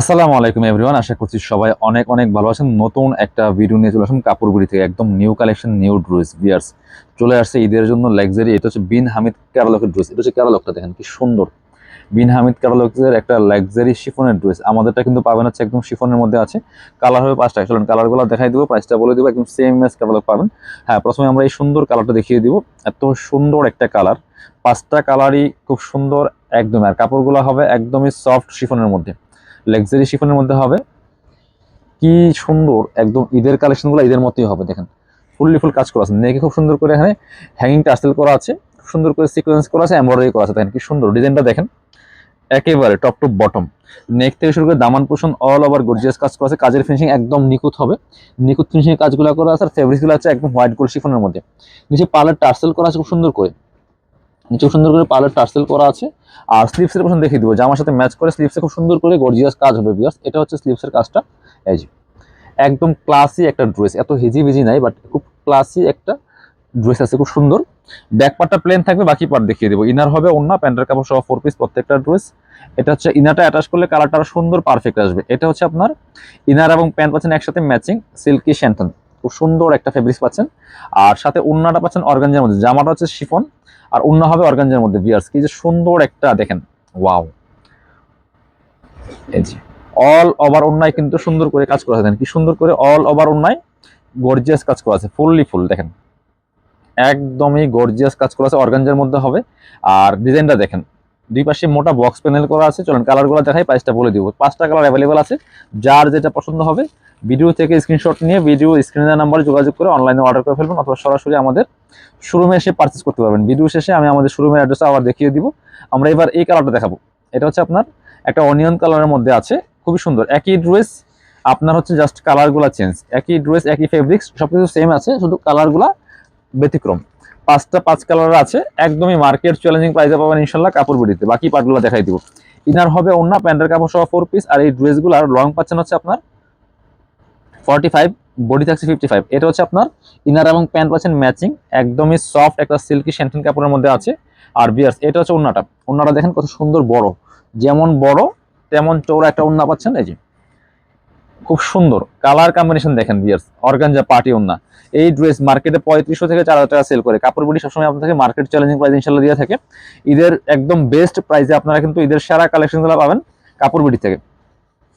আসসালামু আলাইকুম এভরিওয়ান আশা করছি সবাই অনেক অনেক ভালো আছেন। নতুন একটা ভিডিও নিয়ে চলে আসুন কাপড়গুড়ি থেকে, একদম নিউ কালেকশন নিউ ড্রেস বিয়ার্স চলে আসছে ঈদের জন্য লাক্সারি এটা হচ্ছে বিন হামিদ ক্যাটালগের ড্রেস এটা হচ্ছে ক্যাটালগটা দেখেন কি সুন্দর। বিন হামিদ ক্যাটালগের একটা লাক্সারি শিফনের ড্রেস আমাদেরটা কিন্তু পাবেন হচ্ছে একদম শিফনের মধ্যে আছে। কালার হবে পাঁচটা, চলুন কালারগুলো দেখাই দেবো প্রাইসটা বলে দেবো, একদম সেম এস ক্যাটালগ পাবেন। হ্যাঁ প্রথমে আমরা এই সুন্দর কালারটা দেখিয়ে দিব, এত সুন্দর একটা কালার পাঁচটা কালারই খুব সুন্দর, একদম। আর কাপড়গুলো হবে একদমই সফট শিফনের মধ্যে। লাক্সারি শিফনের মধ্যে হবে। কি সুন্দর, একদম ঈদের কালেকশনগুলো ঈদের মতোই হবে, দেখেন। ফুললি ফুল কাজ করা আছে। নেকে খুব সুন্দর করে এখানে হ্যাঙ্গিং টাসেল করা আছে সুন্দর করে সিকোয়েন্স করা আছে এমব্রয়ডারি করা আছে, দেখেন কি সুন্দর। ডিজাইনটা দেখেন, একেবারে টপ টু বটম নেক থেকে শুরু করে দামান পোষণ অল ওভার গর্জিয়াস কাজ করা আছে। কাজের ফিনিশিং একদম নিখুঁত হবে। নিখুঁত ফিনিশিং কাজগুলো করা আছে, আর ফেব্রিকগুলো আছে একদম হোয়াইট গোল্ড শিফনের মধ্যে। নিচে পার্লার টার্সেল করা আছে খুব সুন্দর করে। নিচে খুব সুন্দর করে পার্লার টার্সেল করা আছে। আর স্লিপসের পছন্দ দেখিয়ে দিব। জামার সাথে ম্যাচ করে স্লিপসে খুব সুন্দর করে গর্জিয়াস কাজ হবে বিয়ার্স এটা হচ্ছে স্লিপসের কাজটা। এই যে, একদম ক্লাসি একটা ড্রেস এত হেজি বেজি নাই বাট খুব ক্লাসি একটা ড্রেস আছে, খুব সুন্দর। ব্যাক পার্টটা প্লেন থাকবে, বাকি পার্ট দেখিয়ে দেবো। ইনার হবে অন্য প্যান্টের কাপড় সহ ফোর পিস প্রত্যেকটা ড্রেস এটা হচ্ছে ইনারটা অ্যাটাচ করলে কালারটা সুন্দর পারফেক্ট আসবে। এটা হচ্ছে আপনার ইনার এবং প্যান্ট পাচ্ছেন একসাথে ম্যাচিং সিল্কি শ্যান্টন খুব সুন্দর একটা ফেব্রিক্স পাচ্ছেন। আর সাথে উন্নাটা পাচ্ছেন অর্গানজার মধ্যে। জামাটা হচ্ছে শিফন, আর অন্য হবে অর্গানজার মধ্যে বিয়ার্স। কি যে সুন্দর একটা, দেখেন, ওয়াও। অল ওভার অন্যায় কিন্তু সুন্দর করে কাজ করা কি সুন্দর করে অল ওভার অন্যায় গর্জিয়াস কাজ করা আছে। ফুললি ফুল দেখেন। একদমই গর্জিয়াস কাজ করা আছে অর্গানজার মধ্যে হবে। আর ডিজাইনটা দেখেন, দুই পাশে মোটা বক্স প্যানেল করা আছে। চলেন কালারগুলো দেখাই প্রাইসটা বলে দিব। পাঁচটা কালার অ্যাভেলেবেল আছে। যার যেটা পছন্দ হবে ভিডিও থেকে স্ক্রিনশট নিয়ে ভিডিও স্ক্রিনের নাম্বারে যোগাযোগ করে অনলাইনে অর্ডার করে ফেলবেন অথবা সরাসরি আমাদের শোরুমে এসে পারচেস করতে পারবেন। ভিডিও শেষে আমি আমাদের শোরুমের অ্যাড্রেসটা আবার দেখিয়ে দিব। আমরা এবার এই কালারটা দেখাবো। এটা হচ্ছে আপনার একটা অনিয়ন কালারের মধ্যে আছে। খুবই সুন্দর। একই ড্রেস আপনার হচ্ছে জাস্ট কালারগুলো চেঞ্জ একই ড্রেস একই ফেব্রিক্স সব কিছু সেম আছে, শুধু কালারগুলা ব্যতিক্রম। পাঁচটা পাঁচ কালার আছে। একদমই মার্কেট চ্যালেঞ্জিং প্রাইসে পাবেন ইনশাল্লাহ কাপড় বিড়িতে। বাকি পার্টগুলো দেখাই দিব। ইনার হবে অন্য প্যান্টের কাপড় সহ ফোর পিস আর এই ড্রেসগুলোর লং পাচ্ছেন হচ্ছে আপনার ফর্টি ফাইভ বডি থাকছে ফিফটি ফাইভ এটা হচ্ছে আপনার ইনার এবং প্যান্ট পাচ্ছেন ম্যাচিং একদমই সফট একটা সিল্কি শ্যান্টিন কাপড়ের মধ্যে আছে। আর বিয়ার্স এটা হচ্ছে ওন্নাটা ওন্নাটা দেখেন কত সুন্দর বড়। যেমন বড়, তেমন চৌড়া একটা ওন্না পাচ্ছেন, এই যে। খুব সুন্দর। কালার কম্বিনেশন দেখেন বিয়ার্স অর্গানজা পার্টি ওন্না এই ড্রেস মার্কেটে পঁয়ত্রিশশো থেকে চার হাজার টাকা সেল করে। কাপড় বুড়ি সবসময় আপনাকে মার্কেট চ্যালেঞ্জিং প্রাইস ইনশাল্লাহ দিয়ে থাকে। ঈদের একদম বেস্ট প্রাইসে আপনারা কিন্তু ঈদের সেরা কালেকশনগুলো পাবেন কাপড় বুড়ি থেকে।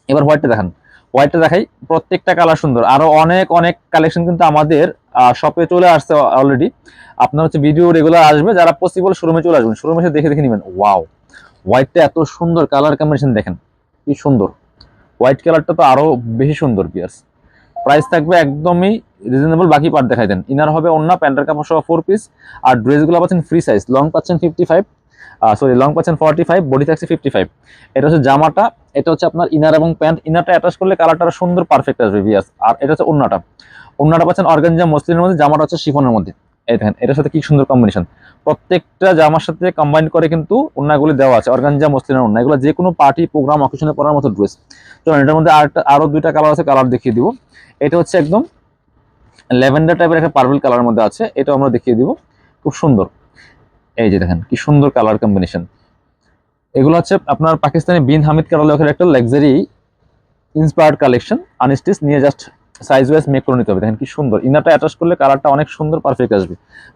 এবার হোয়াইটটা দেখান। হোয়াইটটা দেখাই। প্রত্যেকটা কালার সুন্দর। আরও অনেক অনেক কালেকশন কিন্তু আমাদের শপে চলে আসছে অলরেডি আপনার হচ্ছে ভিডিও রেগুলার আসবে। যারা পসিবল শোরুমে চলে আসবেন শোরুমে এসে দেখে দেখে নেবেন। ওয়াও হোয়াইটটা এত সুন্দর কালার কম্বিনেশন দেখেন। কি সুন্দর। হোয়াইট কালারটা তো আরও বেশি সুন্দর পিয়ার্স প্রাইস থাকবে একদমই রিজনেবল বাকি পার্ট দেখাই দেন। ইনার হবে অন্য প্যান্টের কাপড় সহ ফোর পিস আর ড্রেসগুলো পাচ্ছেন ফ্রি সাইজ লং পাচ্ছেন ফিফটি ফাইভ সরি লং পাচ্ছেন ফর্টি ফাইভ বডি থাকছে ফিফটি ফাইভ এটা হচ্ছে জামাটা, এটা হচ্ছে আপনার ইনার এবং প্যান্ট ইনারটা অ্যাটাচ করলে কালারটা সুন্দর পারফেক্ট আসবে বিয়াস আর এটা হচ্ছে অন্যটা অন্যটা পাচ্ছেন অর্গানজা মসলিনের মধ্যে, জামাটা হচ্ছে শিফনের মধ্যে। এই দেখেন, এটার সাথে কি সুন্দর কম্বিনেশন প্রত্যেকটা জামার সাথে কম্বাইন করে কিন্তু অন্যগুলি দেওয়া আছে অর্গানজা মসলিনের অন্য এগুলো যে কোনো পার্টি প্রোগ্রাম অকেশনে পরার মতো ড্রেস চলুন, এটার মধ্যে আরেকটা, আরও দুইটা কালার আছে কালার দেখিয়ে দিব। এটা হচ্ছে একদম ল্যাভেন্ডার টাইপের একটা পার্পল কালারের মধ্যে আছে, এটাও আমরা দেখিয়ে দিব। খুব সুন্দর। এই যে দেখেন, কি সুন্দর কালার কম্বিনেশন এগুলো হচ্ছে আপনার পাকিস্তানি বিন হামিদ কারালের একটা লাক্সারি ইন্সপায়ার্ড কালেকশন আনস্টিচ নিয়ে জাস্ট সাইজ ওয়াইজ মেক করে নিতে হবে। দেখেন কি সুন্দর। ইনারটা অ্যাটাচ করলে কালারটা অনেক সুন্দর পারফেক্ট আসবে।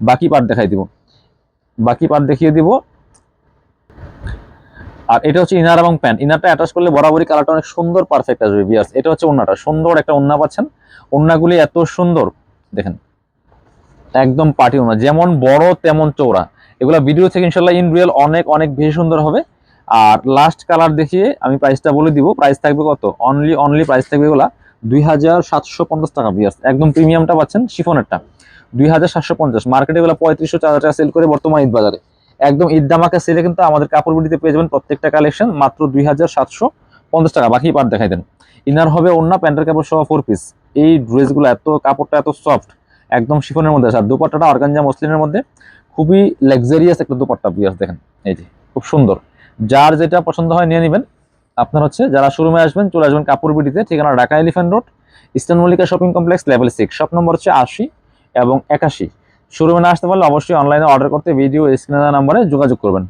বাকি পার্ট দেখাই দিব। বাকি পার্ট দেখিয়ে দিব। আর এটা হচ্ছে ইনার এবং প্যান্ট ইনারটা অ্যাটাচ করলে বরাবরই কালারটা অনেক সুন্দর পারফেক্ট আসবে বিয়ার্স এটা হচ্ছে ওন্নাটা। সুন্দর একটা ওন্না পাচ্ছেন। ওন্নাগুলি এত সুন্দর। দেখেন, একদম পার্টি ওনা যেমন বড়, তেমন চৌড়া এগুলো ভিডিও থেকে ইনশাল্লাহ ইন রিয়েল অনেক অনেক বেশি সুন্দর হবে। আর লাস্ট কালার দেখিয়ে আমি প্রাইসটা বলে দিব। প্রাইস থাকবে কত? অনলি অনলি প্রাইস থাকবে এগুলা দুই হাজার সাতশো পঞ্চাশ টাকা বিয়ার্স একদম প্রিমিয়ামটা পাচ্ছেন শিফনেরটা। দুই হাজার সাতশো পঞ্চাশ। মার্কেটে এগুলো পঁয়ত্রিশশো চার টাকা সেল করে বর্তমান ঈদ বাজারে। একদম ঈদ দামাকা সেলে কিন্তু আমাদের কাপড় পেয়ে যাবেন প্রত্যেকটা কালেকশন মাত্র দুই হাজার সাতশো পঞ্চাশ টাকা। বাকি পার দেখাই দেন। ইনার হবে অন্য প্যান্টের কাপড় সহ ফোর পিস এই ড্রেসগুলো এত, কাপড়টা এত সফট একদম শিফনের মধ্যে। আছে আর দুপাট্টাটা অর্গানজা মসলিনের মধ্যে। খুবই লাক্সারিয়াস একটা দুপাট্টা পিয়াস দেখেন। এই যে, খুব সুন্দর। যার যেটা পছন্দ হয় নিয়ে নেবেন। আপনার হচ্ছে যারা শোরুমে আসবেন, চলে আসবেন কাপড় বিডিতে ঠিকানা Dhaka elephant road eastern Mallika shopping complex level six shop number হচ্ছে আশি এবং একাশি। শোরুমে না আসতে পারলে অবশ্যই অনলাইনে অর্ডার করতে ভিডিও স্ক্রিনে নাম্বারে যোগাযোগ করবেন।